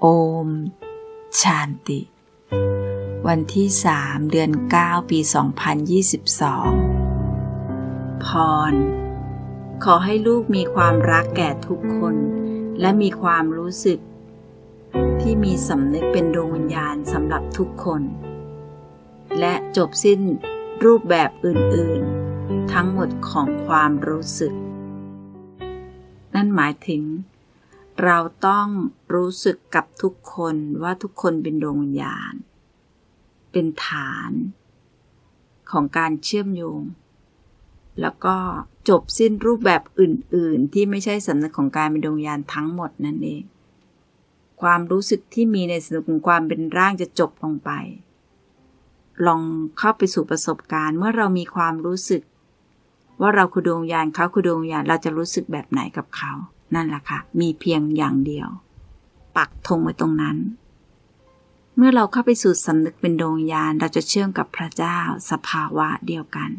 โอม ชานติ วันที่3เดือน 9 ปี 2022 พร ขอให้ลูกมีความรักแก่ทุกคน และมีความรู้สึก ที่มีสำนึกเป็นดวงวิญญาณสำหรับทุกคน และจบสิ้นรูปแบบอื่น ๆ ทั้งหมดของความรู้สึก นั่นหมายถึง เราต้องรู้สึกกับทุกคนว่าทุกคนเป็นดวงวิญญาณ เป็นฐาน ของการเชื่อมโยง แล้วก็จบสิ้นรูปแบบอื่น ๆ ที่ไม่ใช่สำนึกของการเป็นดวงวิญญาณทั้งหมดนั่นเอง ความรู้สึกที่มีในสำนึกของความเป็นร่างจะจบลงไป ลองเข้าไปสู่ประสบการณ์เมื่อเรามีความรู้สึก ว่าเราคือดวงวิญญาณเขาคือดวงวิญญาณเราจะรู้สึกแบบไหนกับเขา นั่นแหละค่ะ มีเพียงอย่างเดียว ปักธงไว้ตรงนั้น เมื่อเราเข้าไปสู่สำนึกเป็นดวงวิญญาณเราจะเชื่อมกับพระเจ้าสภาวะเดียวกัน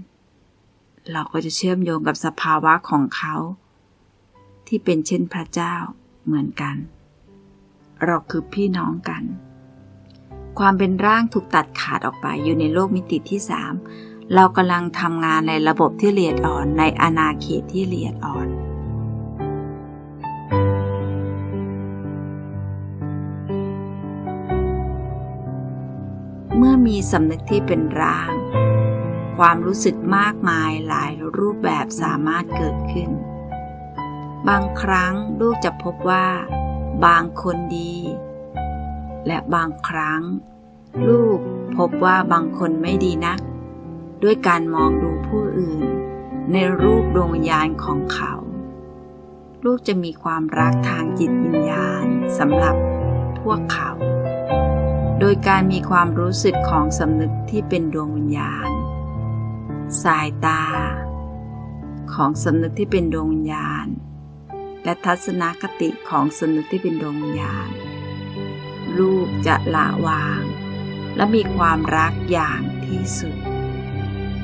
เราก็จะเชื่อมโยงกับสภาวะของเขา ที่เป็นเช่นพระเจ้าเหมือนกัน เราคือพี่น้องกัน ความเป็นร่างถูกตัดขาดออกไปอยู่ในโลกมิติที่สามเรากำลังทำงานในระบบที่ละเอียดอ่อนในอาณาเขตที่ละเอียดอ่อน มีสำนึกที่เป็นร่าง ความรู้สึกมากมายหลายรูปแบบสามารถเกิดขึ้น บางครั้งลูกจะพบว่า บางคนดี และบางครั้ง ลูกพบว่าบางคนไม่ดีนัก ด้วยการมองดูผู้อื่น ในรูปดวงวิญญาณของเขา ลูกจะมีความรักทางจิตวิญญาณสำหรับพวกเขา ยการมีความรู้สึกของสำนึกที่เป็นดวงวิญญาณ สายตา ของสำนึกที่เป็นดวงวิญญาณ และทัศนคติของสำนึกที่เป็นดวงวิญญาณ ลูกจะละวาง และมีความรักอย่างที่สุด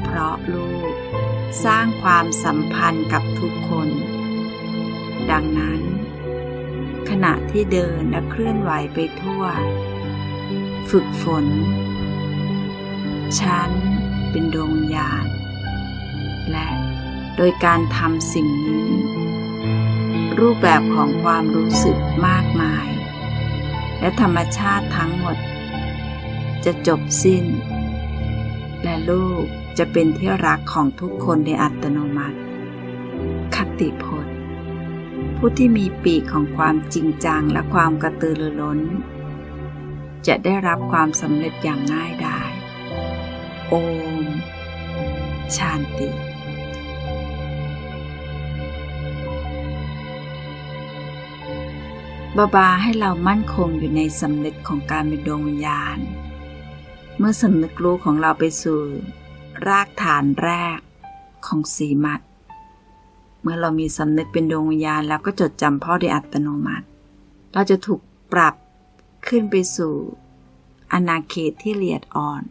เพราะลูกสร้างความสัมพันธ์กับทุกคน ดังนั้น ขณะที่เดินและเคลื่อนไหวไปทั่ว ฝึกฝน ฉันเป็นดวงวิญญาณ และโดยการทำสิ่งนี้ รูปแบบของความรู้สึกมากมาย และธรรมชาติทั้งหมด จะจบสิ้น และลูกจะเป็นที่รักของทุกคนในอัตโนมัติ คติพจน์ ผู้ที่มีปีกของความจริงจังและความกระตือรือร้น จะได้รับความสำเร็จอย่างง่ายดาย โอม ชานติบาบาให้เรามั่นคงอยู่ในสำนึกของการเป็นดวงวิญญาณ เมื่อสำนึกรู้ของเราไปสู่ รากฐานแรกของสีมัด เมื่อเรามีสำนึกเป็นดวงวิญญาณแล้วก็จดจำพ่อโดยอัตโนมัติ เราจะถูกปรับ ขึ้นไปสู่อาณาเขตที่ละเอียดอ่อน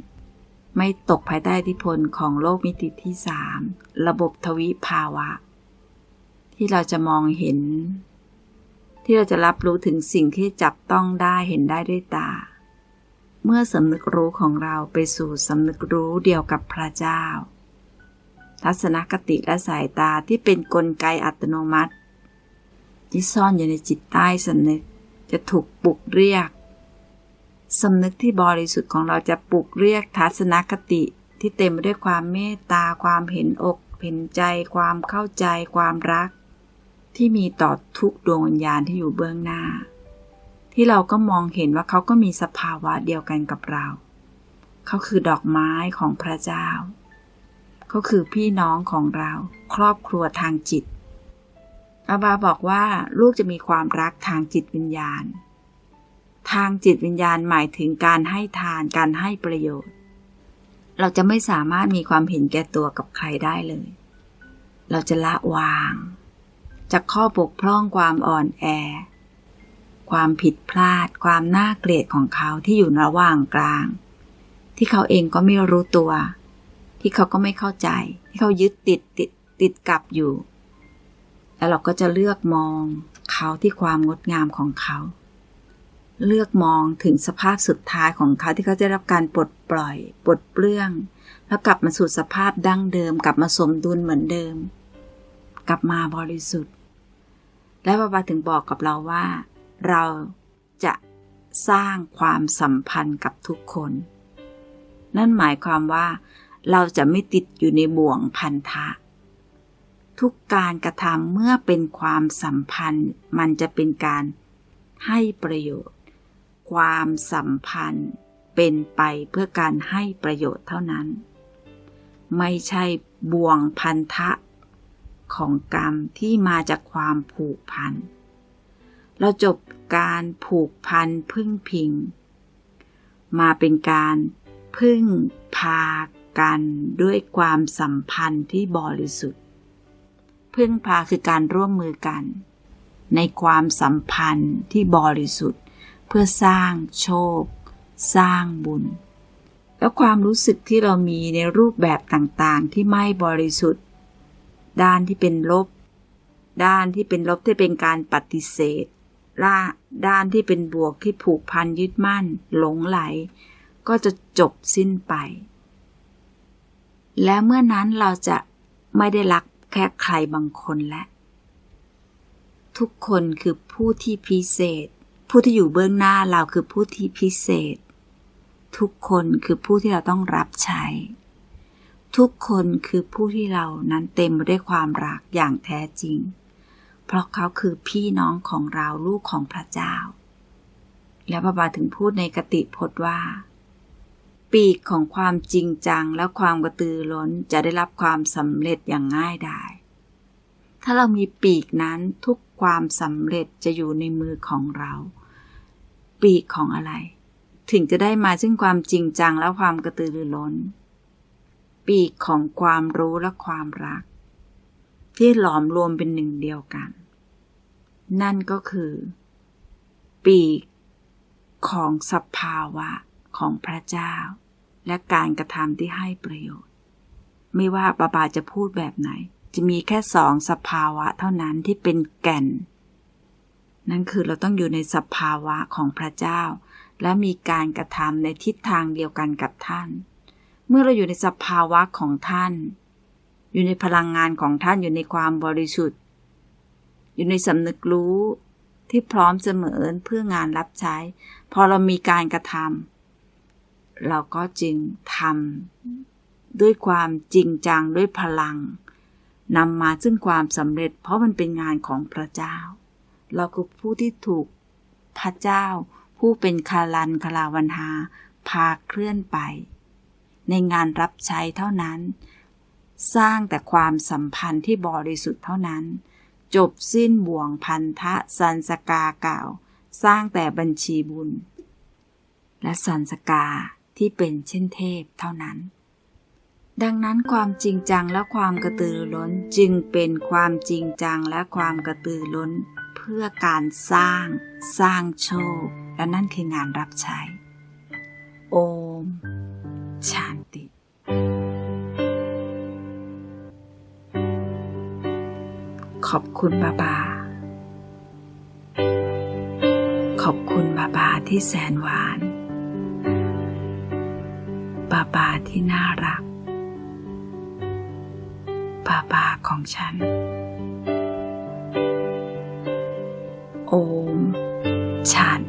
ไม่ตกภายใต้อิทธิพลของโลกมิติที่สามระบบทวิภาวะ ที่เราจะมองเห็น ที่เราจะรับรู้ถึงสิ่งที่จับต้องได้เห็นได้ด้วยตา เมื่อสำนึกรู้ของเราไปสู่สำนึกรู้เดียวกับพระเจ้า ทัศนคติและสายตาที่เป็นนกลไกอัตโนมัติที่ซ่อนอยู่ในจิตใต้สำนึกจะถูกปลุกเรียก สำนึกที่บริสุทธิ์ของเราจะปลุกเรียกทัศนคติ ที่เต็มไปด้วยความเมตตาความเห็นอกเห็นใจความเข้าใจความรัก ที่มีต่อทุกดวงวิญญาณที่อยู่เบื้องหน้า ที่เราก็มองเห็นว่าเขาก็มีสภาวะเดียวกันกับเรา เขาคือดอกไม้ของพระเจ้า เขาคือพี่น้องของเราครอบครัวทางจิตอาบาบอกว่าลูกจะมีความรักทางจิตวิญญาณ ทางจิตวิญญาณหมายถึงการให้ทานการให้ประโยชน์ เราจะไม่สามารถมีความเห็นแก่ตัวกับใครได้เลย เราจะละวาง จากข้อบกพร่องความอ่อนแอ ความผิดพลาด ความน่าเกลียดของเขาที่อยู่ระหว่างกลาง ที่เขาเองก็ไม่รู้ตัว ที่เขาก็ไม่เข้าใจ ที่เขายึดติดติดติดกับอยู่ แล้วเราก็จะเลือกมองเขาที่ความงดงามของเขา เลือกมองถึงสภาพสุดท้ายของเขาที่เขาจะได้รับการปลดปล่อย ปลดเปลื้อง แล้วกลับมาสู่สภาพดั้งเดิม กลับมาสมดุลเหมือนเดิม กลับมาบริสุทธิ์ และบาบาถึงบอกกับเราว่า เราจะสร้างความสัมพันธ์กับทุกคน นั่นหมายความว่า เราจะไม่ติดอยู่ในบ่วงพันธะ ทุกการกระทำเมื่อเป็นความสัมพันธ์ มันจะเป็นการให้ประโยชน์ ความสัมพันธ์เป็นไปเพื่อการให้ประโยชน์เท่านั้น ไม่ใช่บ่วงพันธะของกรรมที่มาจากความผูกพัน เราจบการผูกพันพึ่งพิง มาเป็นการพึ่งพากันด้วยความสัมพันธ์ที่บริสุทธิ์ พึ่งพาคือการร่วมมือกัน ในความสัมพันธ์ที่บริสุทธิ์ พื่อสร้างโชค สร้างบุญ แล้วความรู้สึกที่เรามีในรูปแบบต่างๆ ที่ไม่บริสุทธิ์ ด้านที่เป็นลบ ด้านที่เป็นลบที่เป็นการปฏิเสธล่าด้านที่เป็นบวกที่ผูกพันยึดมั่น หลงไหล ก็จะจบสิ้นไป และเมื่อนั้นเราจะไม่ได้รักแค่ใครบางคนและ ทุกคนคือผู้ที่พิเศษ ผู้ที่อยู่เบื้องหน้าเราคือผู้ที่พิเศษ ทุกคนคือผู้ที่เราต้องรับใช้ ทุกคนคือผู้ที่เรานั้นเต็มไปด้วยความรักอย่างแท้จริง เพราะเขาคือพี่น้องของเราลูกของพระเจ้า แล้วพระบาถึงพูดในกติพจน์ว่า ปีกของความจริงจังและความกระตือร้นจะได้รับความสำเร็จอย่างง่ายดายถ้าเรามีปีกนั้นทุกความสำเร็จจะอยู่ในมือของเรา ปีกของอะไร ถึงจะได้มาซึ่งความจริงจังและความกระตือรือร้น ปีกของความรู้และความรัก ที่หลอมรวมเป็นหนึ่งเดียวกัน นั่นก็คือ ปีกของสภาวะของพระเจ้า และการกระทำที่ให้ประโยชน์ ไม่ว่าปาบาจะพูดแบบไหน จะมีแค่สองสภาวะเท่านั้นที่เป็นแก่น นั่นคือเราต้องอยู่ในสภาวะของพระเจ้า และมีการกระทำในทิศทางเดียวกันกับท่าน เมื่อเราอยู่ในสภาวะของท่าน อยู่ในพลังงานของท่านอยู่ในความบริสุทธิ์ อยู่ในสำนึกรู้ที่พร้อมเสมอเพื่องานรับใช้ พอเรามีการกระทำเราก็จึงทำด้วยความจริงจังด้วยพลังนำมาซึ่งความสำเร็จ เพราะมันเป็นงานของพระเจ้า เราคือผู้ที่ถูกพระเจ้า ผู้เป็นคารันคลาวันหา พาเคลื่อนไป ในงานรับใช้เท่านั้น สร้างแต่ความสัมพันธ์ที่บริสุทธิ์เท่านั้น จบสิ้นบ่วงพันธะสันสกาเก่า สร้างแต่บัญชีบุญ และสันสกาที่เป็นเช่นเทพเท่านั้น ดังนั้นความจริงจังและความกระตือรือร้นจึงเป็นความจริงจังและความกระตือรือร้น เพื่อการสร้างสร้างโชค และนั่นคืองานรับใช้ โอม ชานติขอบคุณบาบา ขอบคุณบาบาที่แสนหวาน บาบาที่น่ารัก บาบาของฉัน มชาติ